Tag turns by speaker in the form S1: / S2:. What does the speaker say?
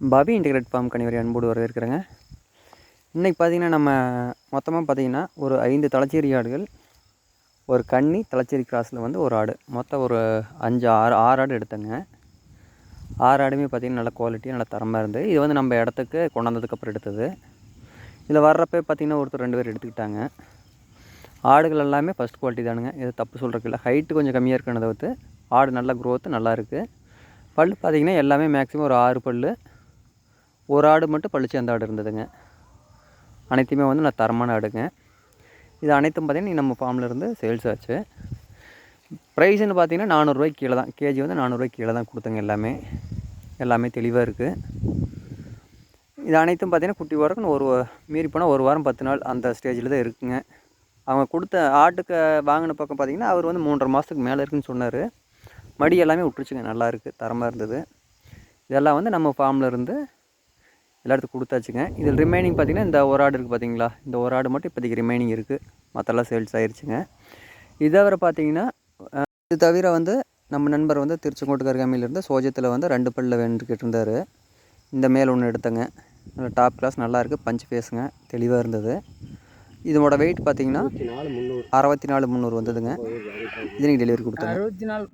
S1: பபி integrate form கனிவரி அன்போடு வரவேற்கிறேங்க. இன்றைக்கி பார்த்தீங்கன்னா நம்ம மொத்தமாக பார்த்தீங்கன்னா ஒரு ஐந்து தலைச்சேரி ஆடுகள் ஒரு கன்னி தலைச்சேரி கிராஸில் வந்து ஒரு ஆடு. மொத்தம் ஒரு அஞ்சு ஆறு ஆறு ஆடு எடுத்தேங்க. ஆறு ஆடுமே பார்த்திங்கன்னா நல்ல குவாலிட்டியாக நல்ல தரமாக இருந்தது. இது வந்து நம்ம இடத்துக்கு கொண்டாந்ததுக்கப்புறம் எடுத்தது. இதில் வர்றப்ப பார்த்திங்கன்னா ஒருத்தர் ரெண்டு பேர் எடுத்துக்கிட்டாங்க. ஆடுகள் எல்லாமே ஃபஸ்ட் குவாலிட்டி தானுங்க. இது தப்பு சொல்கிறதுக்கு இல்லை. ஹைட்டு கொஞ்சம் கம்மியாக இருக்கிறத வந்து ஆடு நல்ல க்ரோத்து நல்லா இருக்குது பல் பார்த்திங்கன்னா எல்லாமே மேக்ஸிமம் ஒரு ஆறு பல் ஒரு ஆடு மட்டும் பழிச்சு அந்த ஆடு இருந்ததுங்க. அனைத்துமே வந்து நான் தரமான ஆடுங்க. இது அனைத்தும் பார்த்திங்கன்னா நம்ம ஃபார்மில் இருந்து சேல்ஸ் ஆச்சு. ப்ரைஸ்ன்னு பார்த்தீங்கன்னா நானூறுரூவாய்க்கு கீழே தான். கேஜி வந்து நானூறுரூவாய்க்கு கீழே தான் கொடுத்தங்க எல்லாமே. எல்லாமே தெளிவாக இருக்குது இது அனைத்தும் பார்த்திங்கன்னா குட்டி வாரக்குன்னு ஒரு மீறி போனால் ஒரு வாரம் பத்து நாள் அந்த ஸ்டேஜில் தான் இருக்குங்க. அவங்க கொடுத்த ஆட்டுக்கு வாங்கின பக்கம் பார்த்திங்கன்னா அவர் வந்து மூன்றரை மாதத்துக்கு மேலே இருக்குன்னு சொன்னார். மடி எல்லாமே விட்டுருச்சுங்க. நல்லா இருக்குது தரமாக இருந்தது. இதெல்லாம் வந்து நம்ம ஃபார்மில் இருந்து எல்லாத்துக்கும் கொடுத்தாச்சுங்க. இதில் ரிமைனிங் பார்த்திங்கன்னா இந்த ஒரு ஆடு இருக்குது பார்த்தீங்களா? இந்த ஒரு ஆடு மட்டும் இப்போதைக்கு ரிமைனிங் இருக்குது மற்றெல்லாம் சேல்ஸ் ஆயிடுச்சுங்க இதை தவிர பார்த்தீங்கன்னா இது தவிர வந்து நம்ம நண்பர் வந்து திருச்செங்கோட்டு கருகாமையிலேருந்து சோஜத்தில் வந்து ரெண்டு பல்ல வேண்டுக்கிட்டு இருந்தார் இந்த மேல் ஒன்று எடுத்தங்க. நல்லா டாப் கிளாஸ் நல்லா இருக்குது பஞ்சு ஃபேஸுங்க தெளிவாக இருந்தது. இதோட வெயிட் பார்த்தீங்கன்னா அறுபத்தி நாலு முந்நூறு. வந்ததுங்க. இது நீங்கள் டெலிவரி கொடுத்தாங்க.
S2: அறுபத்தி நாலு